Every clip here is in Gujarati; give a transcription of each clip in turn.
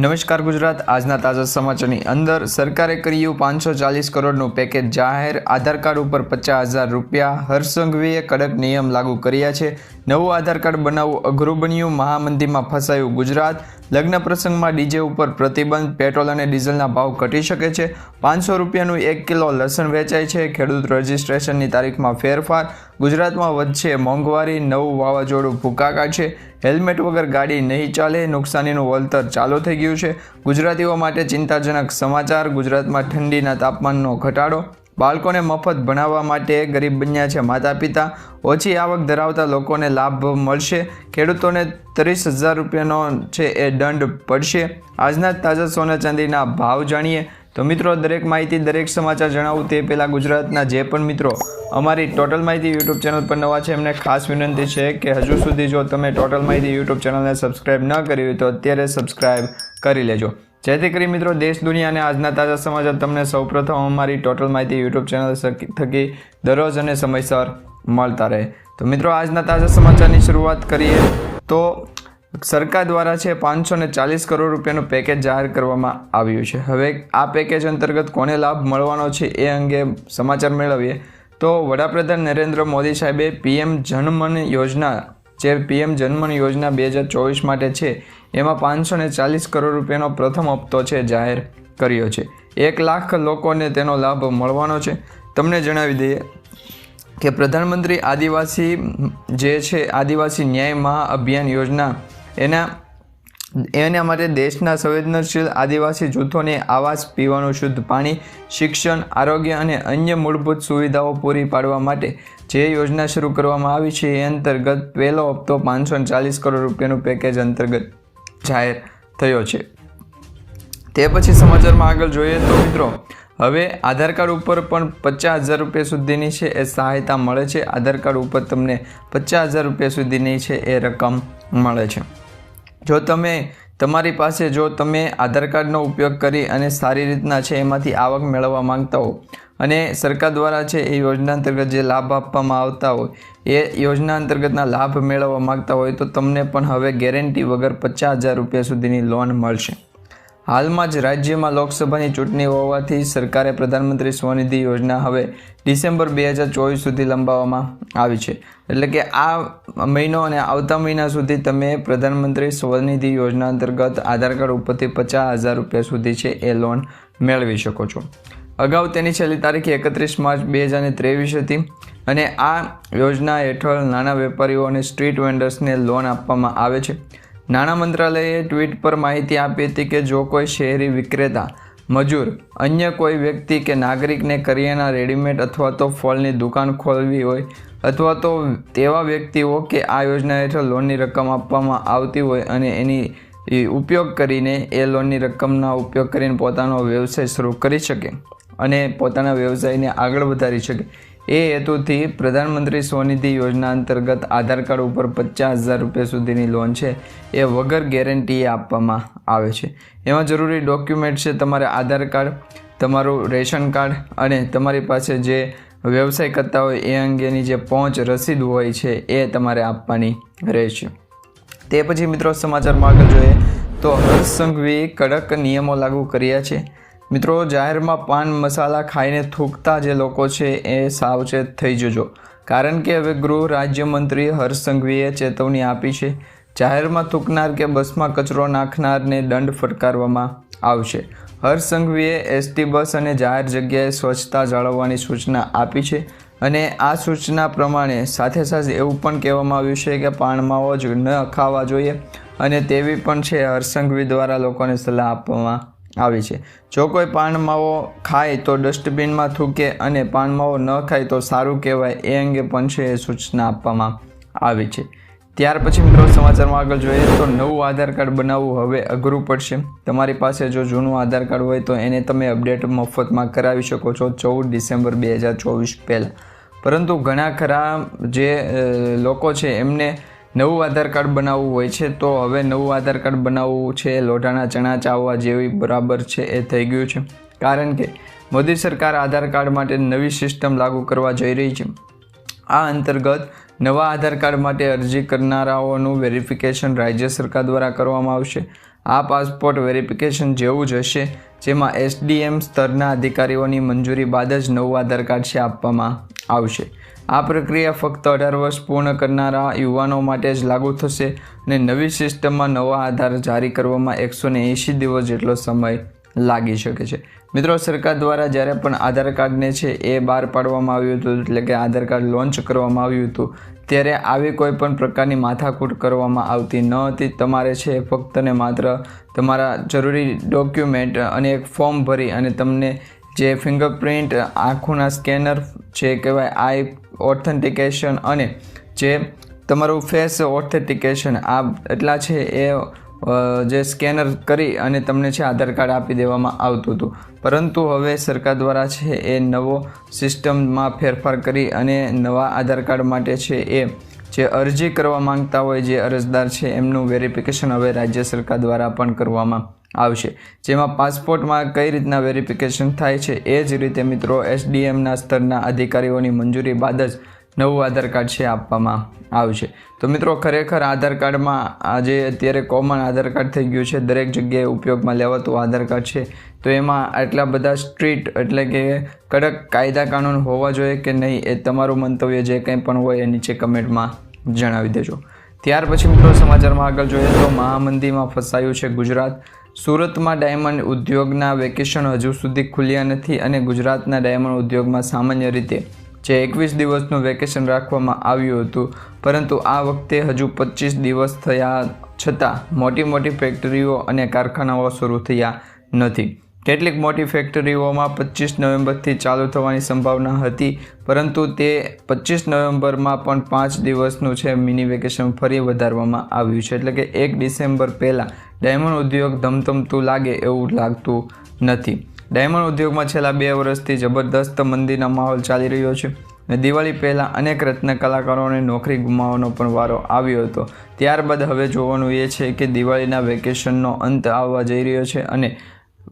નમસ્કાર ગુજરાત. આજના તાજા સમાચારની અંદર સરકારે કર્યું પાંચસો ચાલીસ કરોડનું પેકેજ જાહેર. આધાર કાર્ડ ઉપર પચાસ હજાર રૂપિયા. હરસંઘવીએ કડક નિયમ લાગુ કર્યા છે. નવું આધાર કાર્ડ બનાવવું અઘરું બન્યું. મહામંદીમાં ફસાયું ગુજરાત. લગ્ન પ્રસંગમાં ડીજે ઉપર પ્રતિબંધ, પેટ્રોલ અને ડીઝલના ભાવ ઘટી શકે છે. પાંચસો રૂપિયાનું એક કિલો લસણ વેચાય છે. ખેડૂત રજિસ્ટ્રેશનની તારીખમાં ફેરફાર. ગુજરાતમાં વધશે મોંઘવારી, નવું વાવાઝોડું ભૂકા કાઢશે હેલ્મેટ વગર ગાડી નહીં ચાલે. નુકસાનીનું વળતર ચાલુ થઈ ગયું છે. ગુજરાતીઓ માટે ચિંતાજનક સમાચાર. ગુજરાતમાં ઠંડીના તાપમાનનો ઘટાડો બાળકોને મફત ભણાવવા માટે ગરીબ બન્યા છે. માતા પિતા ઓછી આવક ધરાવતા લોકોને લાભ મળશે. ખેડૂતોને ત્રીસ હજાર રૂપિયાનો છે એ દંડ પડશે. આજના તાજા સોના ચાંદીના ભાવ જાણીએ તો મિત્રો, દરેક માહિતી દરેક સમાચાર જણાવું તે પહેલાં ગુજરાતના જે પણ મિત્રો અમારી ટોટલ માહિતી યુટ્યુબ ચેનલ પર નવા છે, એમને ખાસ વિનંતી છે કે હજુ સુધી જો તમે ટોટલ માહિતી યુટ્યુબ ચેનલને સબસ્ક્રાઈબ ન કરી હોય તો અત્યારે સબસ્ક્રાઈબ કરી લેજો. જેથી કરી મિત્રો દેશ, દુનિયા અને આજના તાજા સમાચાર તમને સૌપ્રથમ અમારી ટોટલ માહિતી યુટ્યુબ ચેનલ થકી દરરોજ અને સમયસર મળતા રહે. તો મિત્રો, આજના તાજા સમાચારની શરૂઆત કરીએ તો સરકાર દ્વારા છે પાંચસો ને ચાલીસ કરોડ રૂપિયાનું પેકેજ જાહેર કરવામાં આવ્યું છે. હવે આ પેકેજ અંતર્ગત કોને લાભ મળવાનો છે એ અંગે સમાચાર મેળવીએ. તો વડાપ્રધાન નરેન્દ્ર મોદી સાહેબે પીએમ જનમન યોજના જે પીએમ જનમન યોજના બે હજાર ચોવીસ માટે છે એમાં પાંચસો ને ચાલીસ કરોડ રૂપિયાનો પ્રથમ હપ્તો છે જાહેર કર્યો છે. એક લાખ લોકોને તેનો લાભ મળવાનો છે. તમને જણાવી દઈએ કે પ્રધાનમંત્રી આદિવાસી જે છે, આદિવાસી ન્યાય મહાઅભિયાન યોજના, એના એના માટે દેશના સંવેદનશીલ આદિવાસી જૂથોને આવાસ પીવાનું શુદ્ધ પાણી, શિક્ષણ, આરોગ્ય અને અન્ય મૂળભૂત સુવિધાઓ પૂરી પાડવા માટે જે યોજના શરૂ કરવામાં આવી છે એ અંતર્ગત પહેલો હપ્તો પાંચસો ચાલીસ કરોડ રૂપિયાનું પેકેજ અંતર્ગત જાહેર થયો છે. તે પછી સમાચારમાં આગળ જોઈએ તો મિત્રો, હવે આધાર કાર્ડ ઉપર પણ પચાસ હજાર રૂપિયા સુધીની છે એ સહાયતા મળે છે. આધાર કાર્ડ ઉપર તમને પચાસ હજાર રૂપિયા સુધીની છે એ રકમ મળે છે. જો તમે, તમારી પાસે જો તમે આધાર કાર્ડનો ઉપયોગ કરી અને સારી રીતના છે એમાંથી આવક મેળવવા માંગતા હો અને સરકાર દ્વારા છે એ યોજના અંતર્ગત જે લાભ આપવામાં આવતા હોય, એ યોજના અંતર્ગતના લાભ મેળવવા માંગતા હોય તો તમને પણ હવે ગેરંટી વગર પચાસ હજાર રૂપિયા સુધીની લોન મળશે. હાલમાં જ રાજ્યમાં લોકસભાની ચૂંટણી હોવાથી સરકારે પ્રધાનમંત્રી સ્વનિધિ યોજના હવે ડિસેમ્બર બે હજાર ચોવીસ સુધી લંબાવવામાં આવી છે. એટલે કે આ મહિનો અને આવતા મહિના સુધી તમે પ્રધાનમંત્રી સ્વનિધિ યોજના અંતર્ગત આધાર કાર્ડ ઉપરથી પચાસ હજાર રૂપિયા સુધી છે એ લોન મેળવી શકો છો. અગાઉ તેની છેલ્લી તારીખ એકત્રીસ માર્ચ બે હજાર ત્રેવીસ હતી અને આ યોજના હેઠળ નાના વેપારીઓ અને સ્ટ્રીટ વેન્ડર્સને લોન આપવામાં આવે છે. નાણાં મંત્રાલયે ટ્વીટ પર માહિતી આપી હતી કે જો કોઈ શહેરી વિક્રેતા, મજૂર, અન્ય કોઈ વ્યક્તિ કે નાગરિકને કરિયાના રેડીમેડ અથવા તો ફળની દુકાન ખોલવી હોય અથવા તો તેવા વ્યક્તિઓ કે આ યોજના હેઠળ લોનની રકમ આપવામાં આવતી હોય અને એની ઉપયોગ કરીને એ લોનની રકમના ઉપયોગ કરીને પોતાનો વ્યવસાય શરૂ કરી શકે. અને પોતાના વ્યવસાયને આગળ વધારી શકે. એ હેતુથી પ્રધાનમંત્રી સ્વનિધિ યોજના અંતર્ગત આધાર કાર્ડ ઉપર પચાસ હજાર રૂપિયા સુધીની લોન છે, એ વગર ગેરંટીએ આપવામાં આવે છે. એમાં જરૂરી ડોક્યુમેન્ટ છે, તમારે આધાર કાર્ડ, તમારું રેશન કાર્ડ અને તમારી પાસે જે વ્યવસાય કરતા હોય એ અંગેની જે પહોંચ રસીદ હોય છે, એ તમારે આપવાની રહેશે. તે પછી મિત્રો સમાચારમાં આગળ જોઈએ તો હર્ષ સંઘવીએ કડક નિયમો લાગુ કર્યા છે. મિત્રો, જાહેરમાં પાન મસાલા ખાઈને થૂકતા જે લોકો છે એ સાવચેત થઈ જજો. કારણ કે હવે ગૃહ રાજ્યમંત્રી હર્ષ સંઘવીએ ચેતવણી આપી છે, જાહેરમાં થૂકનાર કે બસમાં કચરો નાખનારને દંડ ફટકારવામાં આવશે. હર્ષ સંઘવીએ એસટી બસ અને જાહેર જગ્યાએ સ્વચ્છતા જાળવવાની સૂચના આપી છે અને આ સૂચના પ્રમાણે સાથે સાથે એવું પણ કહેવામાં આવ્યું છે કે પાનમાઓ જ ન ખાવા જોઈએ અને તેવી પણ છે હર્ષ સંઘવી દ્વારા લોકોને સલાહ આપવામાં આવી છે. જો કોઈ પાનમાવો ખાય તો ડસ્ટબિનમાં થૂકે અને પાનમાવો ન ખાય તો સારું કહેવાય એ અંગે એ સૂચના આપવામાં આવી છે. ત્યાર પછી મિત્રો સમાચારમાં આગળ જોઈએ તો નવું આધાર કાર્ડ બનાવવું હવે અઘરું પડશે. તમારી પાસે જો જૂનું આધાર કાર્ડ હોય તો એને તમે અપડેટ મફતમાં કરાવી શકો છો ચૌદ ડિસેમ્બર બે હજાર ચોવીસ પહેલાં. પરંતુ ઘણા ખરા જે લોકો છે એમને નવું આધાર કાર્ડ બનાવવું હોય છે, તો હવે નવું આધાર કાર્ડ બનાવવું છે, લોઢાના ચણા ચાવવા જેવી બરાબર છે, એ થઈ ગયું છે. કારણ કે મોદી સરકાર આધાર કાર્ડ માટે નવી સિસ્ટમ લાગુ કરવા જઈ રહી છે. આ અંતર્ગત નવા આધાર કાર્ડ માટે અરજી કરનારાઓનું વેરિફિકેશન રાજ્ય સરકાર દ્વારા કરવામાં આવશે. આ પાસપોર્ટ વેરિફિકેશન જેવું જ હશે, જેમાં એસડીએમ સ્તરના અધિકારીઓની મંજૂરી બાદ જ નવું આધાર કાર્ડ છે, આપવામાં આવશે. આ પ્રક્રિયા ફક્ત અઢાર વર્ષ પૂર્ણ કરનારા યુવાનો માટે જ લાગુ થશે અને નવી સિસ્ટમમાં નવા આધાર જારી કરવામાં એકસો ને એંશી દિવસ જેટલો સમય લાગી શકે છે. મિત્રો, સરકાર દ્વારા જ્યારે પણ આધાર કાર્ડને છે એ બહાર પાડવામાં આવ્યું હતું, એટલે કે આધાર કાર્ડ લોન્ચ કરવામાં આવ્યું હતું, ત્યારે આવી કોઈ પણ પ્રકારની માથાકૂટ કરવામાં આવતી ન હતી. તમારે છે ફક્ત ને માત્ર તમારા જરૂરી ડોક્યુમેન્ટ અને એક ફોર્મ ભરી અને તમને જે ફિંગરપ્રિન્ટ આંખોના સ્કેનર જે કહેવાય આઈ ઓથેન્ટિકેશન અને જે તમારું ફેસ ઓથેન્ટિકેશન આ એટલા છે એ જે સ્કેનર કરી અને તમને છે આધાર કાર્ડ આપી દેવામાં આવતું હતું. પરંતુ હવે સરકાર દ્વારા છે એ નવો સિસ્ટમમાં ફેરફાર કરી અને નવા આધાર કાર્ડ માટે છે એ જે અરજી કરવા માંગતા હોય જે અરજદાર છે એમનું વેરિફિકેશન હવે રાજ્ય સરકાર દ્વારા પણ કરવામાં આવશે. જેમાં પાસપોર્ટમાં કઈ રીતના વેરિફિકેશન થાય છે એ જ રીતે મિત્રો એસડીએમના સ્તરના અધિકારીઓની મંજૂરી બાદ જ નવું આધાર કાર્ડ છે આપવામાં આવશે. તો મિત્રો ખરેખર આધાર કાર્ડમાં આજે અત્યારે કોમન આધાર કાર્ડ થઈ ગયું છે. દરેક જગ્યાએ ઉપયોગમાં લેવાતું આધાર કાર્ડ છે. તો એમાં આટલા બધા સ્ટ્રીટ એટલે કે કડક કાયદા કાનૂન હોવા જોઈએ કે નહીં એ તમારું મંતવ્ય જે કંઈ પણ હોય એ નીચે કમેન્ટમાં જણાવી દેજો. ત્યાર પછી મિત્રો સમાચારમાં આગળ જોઈએ તો મહામંદીમાં ફસાયું છે ગુજરાત. સુરતમાં ડાયમંડ ઉદ્યોગના વેકેશન હજુ સુધી ખુલ્યા નથી અને ગુજરાતના ડાયમંડ ઉદ્યોગમાં સામાન્ય રીતે જે એકવીસ દિવસનું વેકેશન રાખવામાં આવ્યું હતું, પરંતુ આ વખતે હજુ પચીસ દિવસ થયા છતાં મોટી મોટી ફેક્ટરીઓ અને કારખાનાઓ શરૂ થયા નથી. કેટલીક મોટી ફેક્ટરીઓમાં પચીસ નવેમ્બરથી ચાલુ થવાની સંભાવના હતી, પરંતુ તે પચીસ નવેમ્બરમાં પણ પાંચ દિવસનું છે મિની વેકેશન ફરી વધારવામાં આવ્યું છે. એટલે કે એક ડિસેમ્બર પહેલાં ડાયમંડ ઉદ્યોગ ધમધમતું લાગે એવું લાગતું નથી. ડાયમંડ ઉદ્યોગમાં છેલ્લા બે વર્ષથી જબરદસ્ત મંદીનો માહોલ ચાલી રહ્યો છે અને દિવાળી પહેલાં અનેક રત્ન કલાકારોને નોકરી ગુમાવવાનો પણ વારો આવ્યો હતો. ત્યારબાદ હવે જોવાનું એ છે કે દિવાળીના વેકેશનનો અંત આવવા જઈ રહ્યો છે અને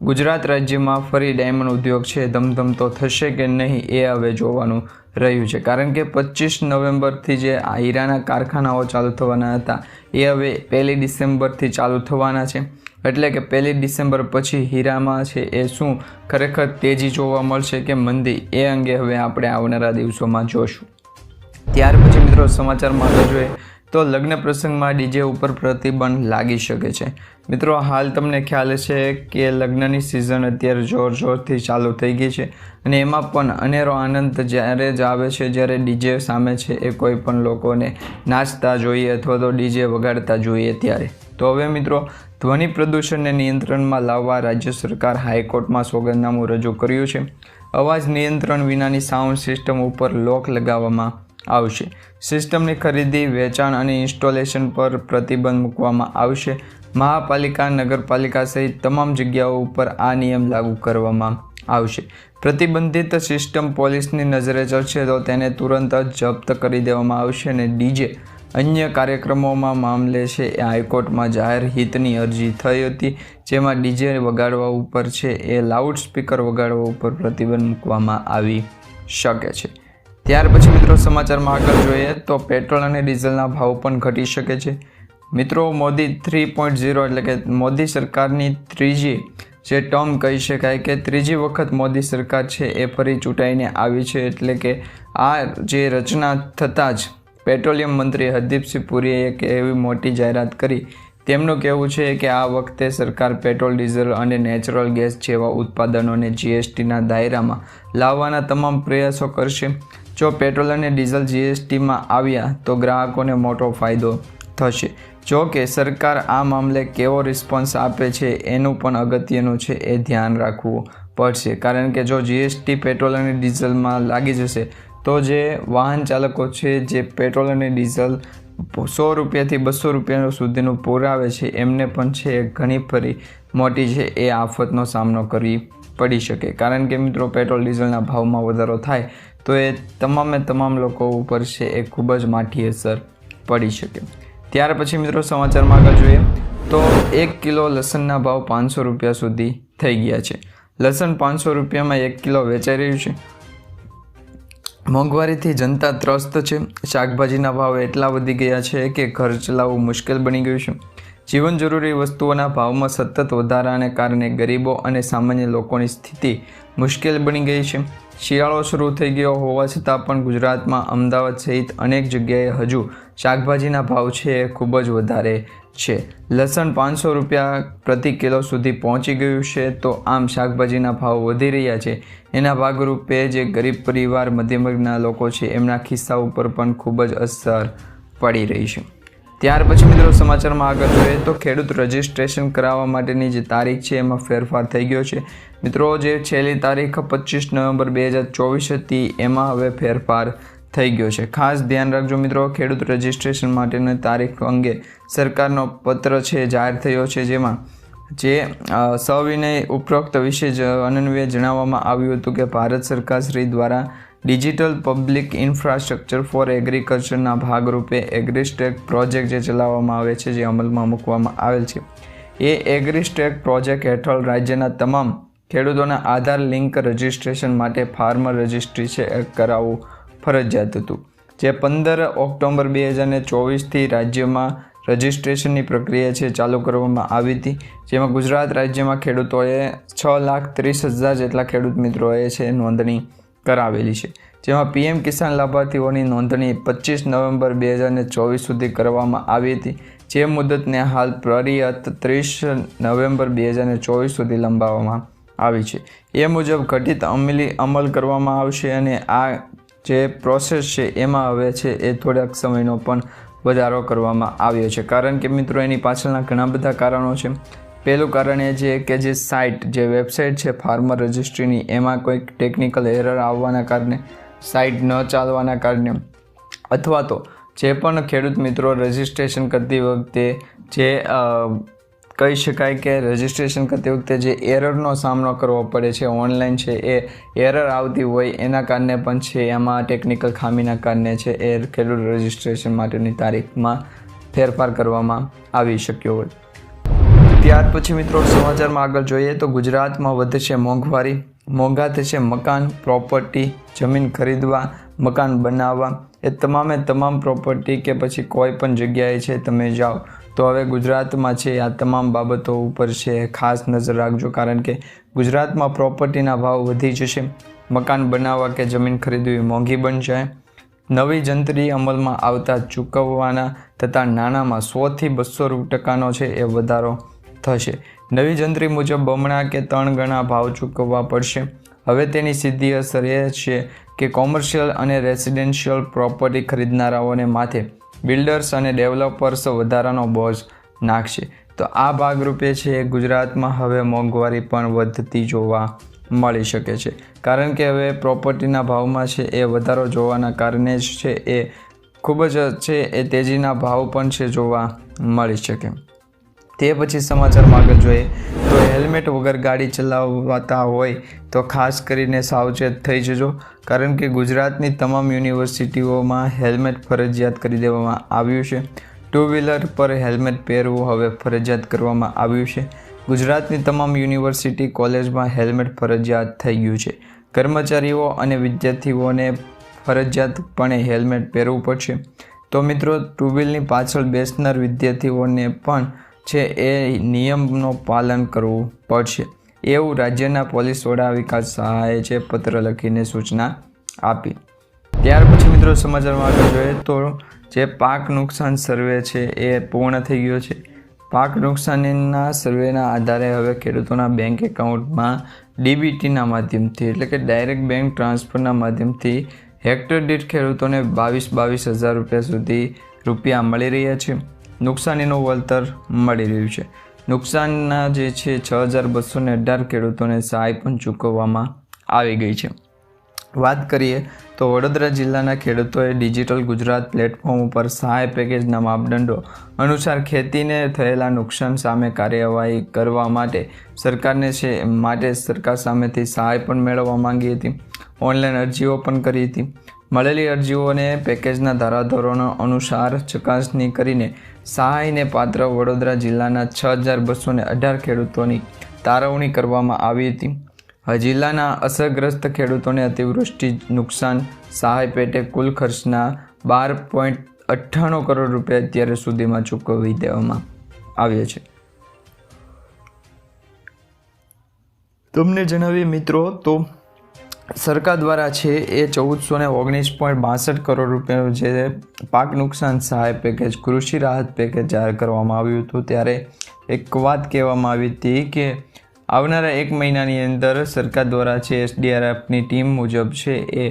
ગુજરાત રાજ્યમાં ફરી ડાયમંડ ઉદ્યોગ છે ધમધમતો થશે કે નહીં એ હવે જોવાનું રહ્યું છે. કારણ કે પચીસ નવેમ્બરથી જે આ હીરાના કારખાનાઓ ચાલુ થવાના હતા, એ હવે પહેલી ડિસેમ્બરથી ચાલુ થવાના છે. એટલે કે પહેલી ડિસેમ્બર પછી હીરામાં છે એ શું ખરેખર તેજી જોવા મળશે કે મંદી એ અંગે હવે આપણે આવનારા દિવસોમાં જોશું. ત્યાર પછી મિત્રો સમાચારમાં આગળ જોઈએ તો લગ્ન પ્રસંગમાં ડીજે ઉપર પ્રતિબંધ લાગી શકે છે. મિત્રો, હાલ તમને ખ્યાલ છે કે લગ્નની સિઝન અત્યારે જોર જોરથી ચાલુ થઈ ગઈ છે અને એમાં પણ અનેરો આનંદ જ્યારે જ આવે છે, જ્યારે ડીજે સામે છે એ કોઈ પણ લોકોને નાચતા જોઈએ અથવા તો ડીજે વગાડતા જોઈએ ત્યારે. તો હવે મિત્રો, ધ્વનિ પ્રદૂષણને નિયંત્રણમાં લાવવા રાજ્ય સરકાર હાઈકોર્ટમાં સોગંદનામું રજૂ કર્યું છે. અવાજ નિયંત્રણ વિનાની સાઉન્ડ સિસ્ટમ ઉપર લોક લગાવવામાં આવશે. સિસ્ટમની ખરીદી, વેચાણ અને ઇન્સ્ટોલેશન પર પ્રતિબંધ મૂકવામાં આવશે. મહાપાલિકા, નગરપાલિકા સહિત તમામ જગ્યાઓ ઉપર આ નિયમ લાગુ કરવામાં આવશે. પ્રતિબંધિત સિસ્ટમ પોલીસની નજરે ચડશે તો તેને તુરંત જ જપ્ત કરી દેવામાં આવશે અને ડીજે અન્ય કાર્યક્રમોમાં મામલે છે એ હાઈકોર્ટમાં જાહેર હિતની અરજી થઈ હતી, જેમાં ડીજે વગાડવા ઉપર છે એ લાઉડ સ્પીકર વગાડવા ઉપર પ્રતિબંધ મૂકવામાં આવી શકે છે. ત્યાર પછી મિત્રો સમાચારમાં આગળ જોઈએ તો પેટ્રોલ અને ડીઝલના ભાવ પણ ઘટી શકે છે. મિત્રો, મોદી થ્રી પોઈન્ટ ઝીરો એટલે કે મોદી સરકારની ત્રીજી જે ટર્મ કહી શકાય કે ત્રીજી વખત મોદી સરકાર છે એ ફરી ચૂંટાઈને આવી છે એટલે કે આ જે રચના થતાં જ પેટ્રોલિયમ મંત્રી હરદીપસિંહ પુરીએ એક એવી મોટી જાહેરાત કરી. તેમનું કહેવું છે કે આ વખતે સરકાર પેટ્રોલ, ડીઝલ અને નેચરલ ગેસ જેવા ઉત્પાદનોને જીએસટીના દાયરામાં લાવવાના તમામ પ્રયાસો કરશે. જો પેટ્રોલ અને ડીઝલ જીએસટીમાં આવ્યા તો ગ્રાહકોને મોટો ફાયદો થશે. જો કે સરકાર આ મામલે કેવો રિસ્પોન્સ આપે છે એનું પણ અગત્યનું છે એ ધ્યાન રાખવું પડશે. કારણ કે જો જીએસટી પેટ્રોલ અને ડીઝલમાં લાગી જશે, તો જે વાહન ચાલકો છે જે પેટ્રોલ અને ડીઝલ સો રૂપિયાથી બસો રૂપિયા સુધીનું પુરાવે છે, એમને પણ છે ઘણી ફરી મોટી છે એ આફતનો સામનો કરવી પડી શકે. કારણ કે મિત્રો, પેટ્રોલ ડીઝલના ભાવમાં વધારો થાય તો એ તમામે તમામ લોકો ઉપર છે એ ખૂબ જ માઠી અસર પડી શકે. ત્યાર પછી મિત્રો સમાચારમાં આગળ જોઈએ તો એક કિલો લસણના ભાવ પાંચસો રૂપિયા સુધી થઈ ગયા છે. લસણ પાંચસો રૂપિયામાં એક કિલો વેચાઈ રહ્યું છે. મોંઘવારીથી જનતા ત્રસ્ત છે. શાકભાજીના ભાવ એટલા વધી ગયા છે કે ઘર ચલાવવું મુશ્કેલ બની ગયું છે. જીવન જરૂરી વસ્તુઓના ભાવમાં સતત વધારાને કારણે ગરીબો અને સામાન્ય લોકોની સ્થિતિ મુશ્કેલ બની ગઈ છે. શિયાળો શરૂ થઈ ગયો હોવા છતાં પણ ગુજરાતમાં અમદાવાદ સહિત અનેક જગ્યાએ હજુ શાકભાજીના ભાવ છે એ ખૂબ જ વધારે છે. લસણ પાંચસો રૂપિયા પ્રતિ કિલો સુધી પહોંચી ગયું છે તો આમ શાકભાજીના ભાવ વધી રહ્યા છે. એના ભાગરૂપે જે ગરીબ પરિવાર મધ્યમ વર્ગના લોકો છે, એમના ખિસ્સા ઉપર પણ ખૂબ જ અસર પડી રહી છે. ત્યાર પછી મિત્રો સમાચારમાં આગળ જોઈએ તો ખેડૂત રજિસ્ટ્રેશન કરાવવા માટેની જે તારીખ છે એમાં ફેરફાર થઈ ગયો છે. મિત્રો જે છેલ્લી તારીખ પચીસ નવેમ્બર બે હજાર ચોવીસ હતી એમાં હવે ફેરફાર થઈ ગયો છે. ખાસ ધ્યાન રાખજો મિત્રો ખેડૂત રજિસ્ટ્રેશન માટેની તારીખ અંગે સરકારનો પત્ર છે જાહેર થયો છે જેમાં જે સવિનય ઉપરોક્ત વિશે જ અનન્વયે જણાવવામાં આવ્યું હતું કે ભારત સરકાર શ્રી દ્વારા ડિજિટલ પબ્લિક ઇન્ફ્રાસ્ટ્રક્ચર ફોર એગ્રીકલ્ચરના ભાગરૂપે એગ્રીસ્ટેક પ્રોજેક્ટ જે ચલાવવામાં આવે છે, જે અમલમાં મૂકવામાં આવેલ છે. એ એગ્રીસ્ટેક પ્રોજેક્ટ હેઠળ રાજ્યના તમામ ખેડૂતોના આધાર લિંક રજિસ્ટ્રેશન માટે ફાર્મર રજિસ્ટ્રી છે, એ કરાવવું ફરજિયાત હતું. જે પંદર ઓક્ટોબર બે હજાર ચોવીસથી રાજ્યમાં રજિસ્ટ્રેશનની પ્રક્રિયા છે, ચાલુ કરવામાં આવી હતી. જેમાં ગુજરાત રાજ્યમાં ખેડૂતોએ છ લાખ ત્રીસ હજાર જેટલા ખેડૂત મિત્રોએ છે, નોંધણી કરાવેલી છે. જેમાં પીએમ કિસાન લાભાર્થીઓની નોંધણી પચીસ નવેમ્બર બે હજાર ચોવીસ સુધી કરવામાં આવી હતી. જે મુદતને હાલ પરિયત ત્રીસ નવેમ્બર બે હજાર ચોવીસ સુધી લંબાવવામાં આવી છે. એ મુજબ ઘટિત અમલી અમલ કરવામાં આવશે અને આ જે પ્રોસેસ છે એમાં હવે છે એ થોડાક સમયનો પણ વધારો કરવામાં આવ્યો છે. કારણ કે મિત્રો એની પાછળના ઘણા બધા કારણો છે. પહેલું કારણ એ છે કે જે સાઇટ જે વેબસાઇટ છે ફાર્મર રજિસ્ટ્રીની એમાં કોઈક ટેકનિકલ એરર આવવાના કારણે સાઇટ ન ચાલવાના કારણે, અથવા તો જે પણ ખેડૂત મિત્રો રજિસ્ટ્રેશન કરતી વખતે જે કહી શકાય કે રજિસ્ટ્રેશન કરતી વખતે જે એરરનો સામનો કરવો પડે છે ઓનલાઈન છે, એ એરર આવતી હોય, એના કારણે પણ છે, એમાં ટેકનિકલ ખામીના કારણે છે, એ ખેડૂત રજિસ્ટ્રેશન માટેની તારીખમાં ફેરફાર કરવામાં આવી શક્યો હોય. ત્યાર પછી મિત્રો સમાચારમાં આગળ જોઈએ તો ગુજરાતમાં વધશે મોંઘવારી, મોંઘા થશે મકાન પ્રોપર્ટી જમીન ખરીદવા, મકાન બનાવવા. એ તમામે તમામ પ્રોપર્ટી કે પછી કોઈ પણ જગ્યાએ છે તમે જાઓ તો હવે ગુજરાતમાં છે આ તમામ બાબતો ઉપર છે ખાસ નજર રાખજો કારણ કે ગુજરાતમાં પ્રોપર્ટીના ભાવ વધી જશે. મકાન બનાવવા કે જમીન ખરીદવી મોંઘી બનશે નવી જંત્રી અમલમાં આવતા ચૂકવવાના તથા નાણાંમાં સોથી બસો ટકાનો છે એ વધારો. થશે. નવી જંત્રી મુજબ બમણા કે ત્રણ ગણા ભાવ ચૂકવવા પડશે. હવે તેની સીધી અસર એ છે કે કોમર્શિયલ અને રેસિડેન્શિયલ પ્રોપર્ટી ખરીદનારાઓને માથે બિલ્ડર્સ અને ડેવલપર્સ વધારાનો બોજ નાખશે. તો આ ભાગરૂપે છે ગુજરાતમાં હવે મોંઘવારી પણ વધતી જોવા મળી શકે છે. કારણ કે હવે પ્રોપર્ટીના ભાવમાં છે એ વધારો જોવાના કારણે જ છે એ ખૂબ જ છે એ તેજીના ભાવ પણ છે જોવા મળી શકે. તે પછી સમાચારમાં આગળ જોઈએ તો હેલ્મેટ વગર ગાડી ચલાવતા હોય તો ખાસ કરીને સાવચેત થઈ જજો. કારણ કે ગુજરાતની તમામ યુનિવર્સિટીઓમાં હેલ્મેટ ફરજિયાત કરી દેવામાં આવ્યું છે. ટુ વ્હીલર પર હેલ્મેટ પહેરવું હવે ફરજિયાત કરવામાં આવ્યું છે. ગુજરાતની તમામ યુનિવર્સિટી કોલેજમાં હેલ્મેટ ફરજિયાત થઈ ગયું છે. કર્મચારીઓ અને વિદ્યાર્થીઓને ફરજિયાતપણે હેલ્મેટ પહેરવું પડશે. તો મિત્રો ટુ વ્હીલની પાછળ બેસનાર વિદ્યાર્થીઓને પણ છે એ નિયમનું પાલન કરવું પડશે. એવું રાજ્યના પોલીસ વડા વિકાસ સહાયે છે પત્ર લખીને સૂચના આપી. ત્યાર પછી મિત્રો સમાચારમાં આગળ જોઈએ તો જે પાક નુકસાન સર્વે છે એ પૂર્ણ થઈ ગયો છે. પાક નુકસાનીના સર્વેના આધારે હવે ખેડૂતોના બેંક એકાઉન્ટમાં ડીબીટીના માધ્યમથી એટલે કે ડાયરેક્ટ બેંક ટ્રાન્સફરના માધ્યમથી હેક્ટર દીઠ ખેડૂતોને બાવીસ બાવીસ હજાર રૂપિયા સુધી રૂપિયા મળી રહ્યા છે. નુકસાનીનું વળતર મળી રહ્યું છે. નુકસાનના જે છે, છ હજાર બસો ને અઢાર ખેડૂતોને સહાય પણ ચૂકવવામાં આવી ગઈ છે. વાત કરીએ તો વડોદરા જિલ્લાના ખેડૂતોએ ડિજિટલ ગુજરાત પ્લેટફોર્મ ઉપર સહાય પેકેજના માપદંડો અનુસાર ખેતીને થયેલા નુકસાન સામે કાર્યવાહી કરવા માટે સરકારને છે, માટે સરકાર સામેથી સહાય પણ મેળવવા માંગી હતી. ઓનલાઈન અરજીઓ પણ કરી હતી. મળેલી અરજીઓને પેકેજના ધારાધોરણો અનુસાર ચકાસણી કરીને સહાયને પાત્ર વડોદરા જિલ્લાના છ હજાર બસો ને અઢાર ખેડૂતોની તારવણી કરવામાં આવી હતી. જિલ્લાના અસરગ્રસ્ત ખેડૂતોને અતિવૃષ્ટિ નુકસાન, સહાય પેટે કુલ ખર્ચના બાર પોઈન્ટ અઠ્ઠાણું કરોડ રૂપિયા અત્યારે સુધીમાં ચૂકવી દેવામાં આવ્યા છે. તમને જણાવીએ મિત્રો, તો સરકાર દ્વારા છે એ ચૌદસો ને ઓગણીસ પોઈન્ટ બાસઠ કરોડ રૂપિયાનું જે પાક નુકસાન સહાય પેકેજ કૃષિ રાહત પેકેજ જાહેર કરવામાં આવ્યું હતું. ત્યારે એક વાત કહેવામાં આવી હતી કે આવનારા એક મહિનાની અંદર સરકાર દ્વારા છે એસડીઆરએફની ટીમ મુજબ છે એ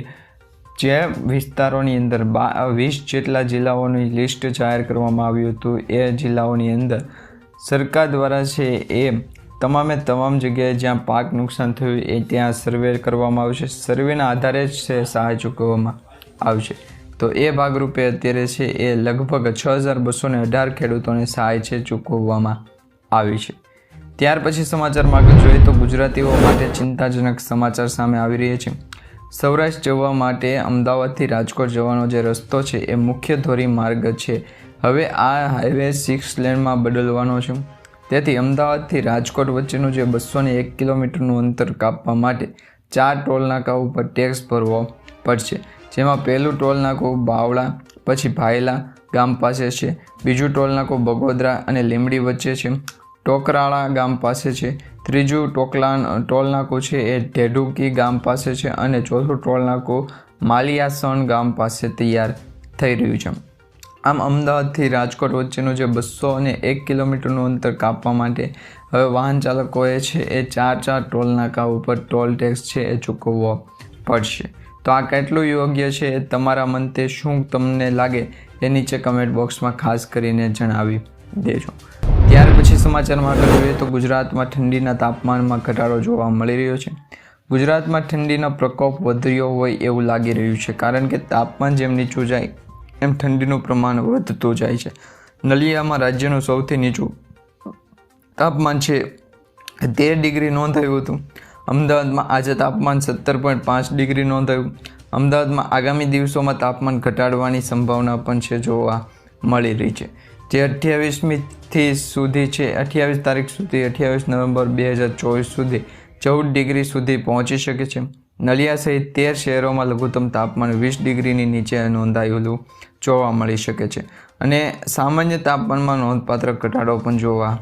જે વિસ્તારોની અંદર બા, વીસ જેટલા જિલ્લાઓની લિસ્ટ જાહેર કરવામાં આવ્યું હતું. એ જિલ્લાઓની અંદર સરકાર દ્વારા છે એ તમામે તમામ જગ્યાએ જ્યાં પાક નુકસાન થયું એ ત્યાં સર્વે કરવામાં આવશે. સર્વેના આધારે જ છે સહાય ચૂકવવામાં આવશે. તો એ ભાગરૂપે અત્યારે છે એ લગભગ છ હજાર બસો ને અઢાર ખેડૂતોને સહાય છે ચૂકવવામાં આવી છે. ત્યાર પછી સમાચારમાં આગળ જોઈએ તો ગુજરાતીઓ માટે ચિંતાજનક સમાચાર સામે આવી રહ્યા છે. સૌરાષ્ટ્ર જવા માટે અમદાવાદથી રાજકોટ જવાનો જે રસ્તો છે એ મુખ્ય ધોરી માર્ગ છે. હવે આ હાઈવે સિક્સ લેનમાં બદલવાનો છે. તેથી અમદાવાદથી રાજકોટ વચ્ચેનું જે બસો ને એક કિલોમીટરનું અંતર કાપવા માટે ચાર ટોલ નાકા ઉપર ટેક્સ ભરવો પડશે. જેમાં પહેલું ટોલ નાકું બાવળા, પછી ભાયલા ગામ પાસે છે, બીજું ટોલનાકું બગોદરા અને લીમડી વચ્ચે છે, ટોકરાળા ગામ પાસે છે, ત્રીજું ટોકલા ટોલ નાકું છે એ ઢેઢુકી ગામ પાસે છે અને ચોથું ટોલ નાકું માલિયાસણ ગામ પાસે તૈયાર થઈ રહ્યું છે. આમ અમદાવાદથી રાજકોટ વચ્ચેનું જે બસો અને એક કિલોમીટરનું અંતર કાપવા માટે હવે વાહન ચાલકોએ છે એ ચાર ચાર ટોલ નાકા ઉપર ટોલ ટેક્સ છે એ ચૂકવવો પડશે. તો આ કેટલું યોગ્ય છે એ તમારા મતે શું તમને લાગે એ નીચે કમેન્ટ બોક્સમાં ખાસ કરીને જણાવી દેજો. ત્યાર પછી સમાચારમાં આગળ જોઈએ તો ગુજરાતમાં ઠંડીના તાપમાનમાં ઘટાડો જોવા મળી રહ્યો છે. ગુજરાતમાં ઠંડીનો પ્રકોપ વધ્યો હોય એવું લાગી રહ્યું છે. કારણ કે તાપમાન જેમ નીચું જાય એમ ઠંડીનું પ્રમાણ વધતું જાય છે. નલિયામાં રાજ્યનું સૌથી નીચું તાપમાન છે તેર ડિગ્રી નોંધાયું હતું. અમદાવાદમાં આજે તાપમાન સત્તર પોઈન્ટ પાંચ ડિગ્રી નોંધાયું. અમદાવાદમાં આગામી દિવસોમાં તાપમાન ઘટાડવાની સંભાવના પણ છે જોવા મળી રહી છે. જે અઠ્યાવીસમીથી સુધી છે, અઠ્યાવીસ તારીખ સુધી, અઠ્યાવીસ નવેમ્બર બે હજાર ચોવીસ સુધી ચૌદ ડિગ્રી સુધી પહોંચી શકે છે. નલિયા સહિત તેર શહેરોમાં લઘુત્તમ તાપમાન વીસ ડિગ્રીની નીચે નોંધાયેલું જોવા મળી શકે છે. અને સામાન્ય તાપમાનમાં નોંધપાત્ર ઘટાડો પણ જોવા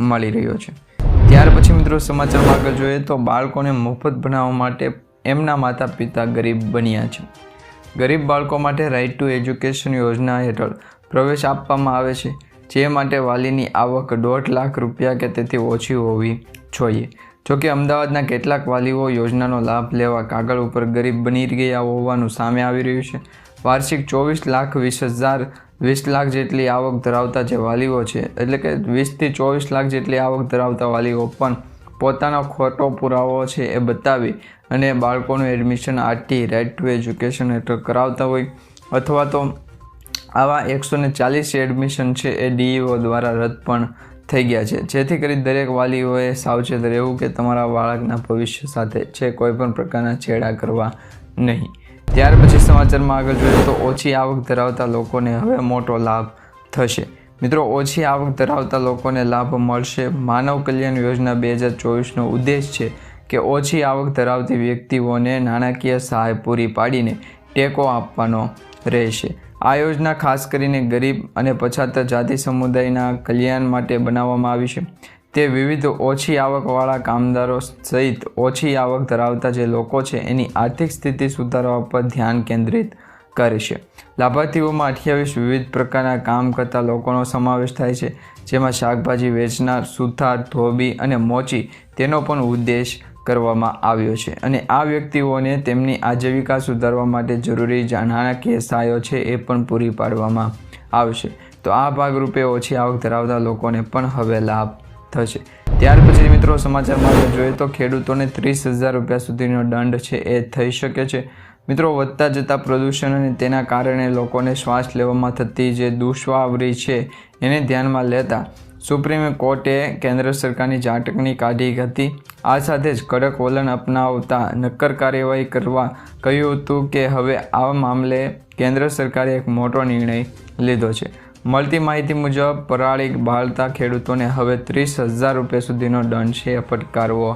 મળી રહ્યો છે. ત્યાર પછી મિત્રો સમાચારમાં આગળ જોઈએ તો બાળકોને મફત ભણાવવા માટે એમના માતા પિતા ગરીબ બન્યા છે. ગરીબ બાળકો માટે રાઇટ ટુ એજ્યુકેશન યોજના હેઠળ પ્રવેશ આપવામાં આવે છે. જે માટે વાલીની આવક દોઢ લાખ રૂપિયા કે તેથી ઓછી હોવી જોઈએ. જોકે અમદાવાદના કેટલાક વાલીઓ યોજનાનો લાભ લેવા કાગળ ઉપર ગરીબ બની ગયા હોવાનું સામે આવી રહ્યું છે. વાર્ષિક ચોવીસ લાખ વીસ હજાર વીસ લાખ જેટલી આવક ધરાવતા જે વાલીઓ છે, એટલે કે વીસથી ચોવીસ લાખ જેટલી આવક ધરાવતા વાલીઓ પણ પોતાનો ખોટો પુરાવો છે એ બતાવી અને બાળકોનું admission RT, right to education હેઠળ કરાવતા હોય અથવા તો આવા એકસો ને ચાલીસ એડમિશન છે એ ડીઈઓ દ્વારા રદ પણ થઈ ગયા છે. જેથી કરી દરેક વાલીઓએ સાવચેત રહેવું કે તમારા બાળકના ભવિષ્ય સાથે છે કોઈ પણ પ્રકારના છેડા કરવા નહીં. ત્યાર પછી સમાચારમાં આગળ જોઈએ તો ઓછી આવક ધરાવતા લોકોને હવે મોટો લાભ થશે. મિત્રો, ઓછી આવક ધરાવતા લોકોને લાભ મળશે. માનવ કલ્યાણ યોજના બે હજાર ચોવીસનો ઉદ્દેશ છે કે ઓછી આવક ધરાવતી વ્યક્તિઓને નાણાકીય સહાય પૂરી પાડીને ટેકો આપવાનો રહેશે. આ યોજના ખાસ કરીને ગરીબ અને પછાત જાતિ સમુદાયના કલ્યાણ માટે બનાવવામાં આવી છે. તે વિવિધ ઓછી આવકવાળા કામદારો સહિત ઓછી આવક ધરાવતા જે લોકો છે, એની આર્થિક સ્થિતિ સુધારવા પર ધ્યાન કેન્દ્રિત કરે છે. લાભાર્થીઓમાં અઠ્યાવીસ વિવિધ પ્રકારના કામ કરતા લોકોનો સમાવેશ થાય છે, જેમાં શાકભાજી વેચનાર, સુથાર, ધોબી અને મોચી તેનો પણ ઉદ્દેશ કરવામાં આવ્યો છે અને આ વ્યક્તિઓને તેમની આજીવિકા સુધારવા માટે જરૂરી નાણાકીય સહાયો છે એ પણ પૂરી પાડવામાં આવશે. તો આ ભાગરૂપે ઓછી આવક ધરાવતા લોકોને પણ હવે લાભ થશે. ત્યાર પછી મિત્રો સમાચારમાં જોઈએ તો ખેડૂતોને ત્રીસ હજાર રૂપિયા સુધીનો દંડ છે એ થઈ શકે છે. મિત્રો વધતા જતા પ્રદૂષણ અને તેના કારણે લોકોને શ્વાસ લેવામાં થતી જે દુષ્વાવરી છે એને ધ્યાનમાં લેતા સુપ્રીમ કોર્ટે કેન્દ્ર સરકારની ઝાટકણી કાઢી હતી. આ સાથે જ કડક વલણ અપનાવતા નક્કર કાર્યવાહી કરવા કહ્યું હતું કે હવે આ મામલે કેન્દ્ર સરકારે એક મોટો નિર્ણય લીધો છે. મળતી માહિતી મુજબ પરાળી બાળતા ખેડૂતોને હવે ત્રીસ હજાર રૂપિયા સુધીનો દંડ છે ફટકારવો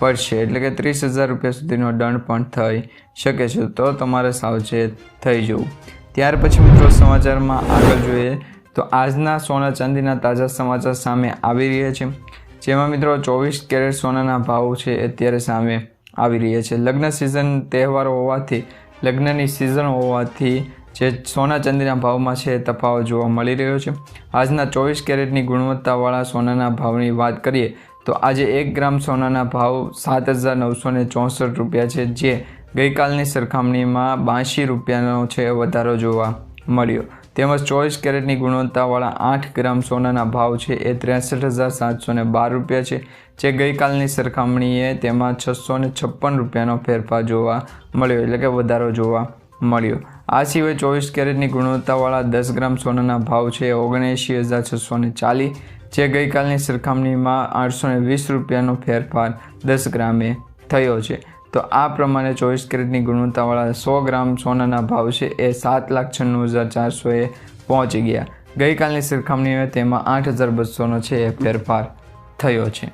પડશે. એટલે કે ત્રીસ હજાર રૂપિયા સુધીનો દંડ પણ થઈ શકે છે. તો તમારે સાવચેત થઈ જવું. ત્યાર પછી મિત્રો સમાચારમાં આગળ જોઈએ તો આજના સોના ચાંદીના તાજા સમાચાર સામે આવી રહ્યા છે. જેમાં મિત્રો ચોવીસ કેરેટ સોનાના ભાવ છે અત્યારે સામે આવી રહ્યા છે. લગ્ન સિઝન તહેવારો હોવાથી, લગ્નની સિઝન હોવાથી જે સોના ચાંદીના ભાવમાં છે તફાવત જોવા મળી રહ્યો છે. આજના ચોવીસ કેરેટની ગુણવત્તાવાળા સોનાના ભાવની વાત કરીએ, તો આજે એક ગ્રામ સોનાના ભાવ સાત હજાર નવસો ને ચોસઠ રૂપિયા છે, જે ગઈકાલની સરખામણીમાં બાંશી રૂપિયાનો છે વધારો જોવા મળ્યો. તેમજ ચોવીસ કેરેટની ગુણવત્તાવાળા આઠ ગ્રામ સોનાના ભાવ છે, એ ત્રેસઠ હજાર સાતસો ને બાર રૂપિયા છે, જે ગઈકાલની સરખામણીએ તેમાં છસો ને છપ્પન રૂપિયાનો ફેરફાર જોવા મળ્યો, એટલે કે વધારો જોવા મળ્યો. આ સિવાય ચોવીસ કેરેટની ગુણવત્તાવાળા દસ ગ્રામ સોનાના ભાવ છે ઓગણએંશી હજાર છસો ને ચાલીસ, જે ગઈકાલની સરખામણીમાં આઠસો ને વીસ રૂપિયાનો ફેરફાર દસ ગ્રામે થયો છે. તો આ પ્રમાણે ચોવીસ કેરેટની ગુણવત્તાવાળા સો ગ્રામ સોનાના ભાવ છે એ સાત લાખ છન્નું હજાર ચારસોએ પહોંચી ગયા. ગઈકાલની સરખામણીએ તેમાં આઠ હજાર બસોનો છે એ ફેરફાર થયો છે.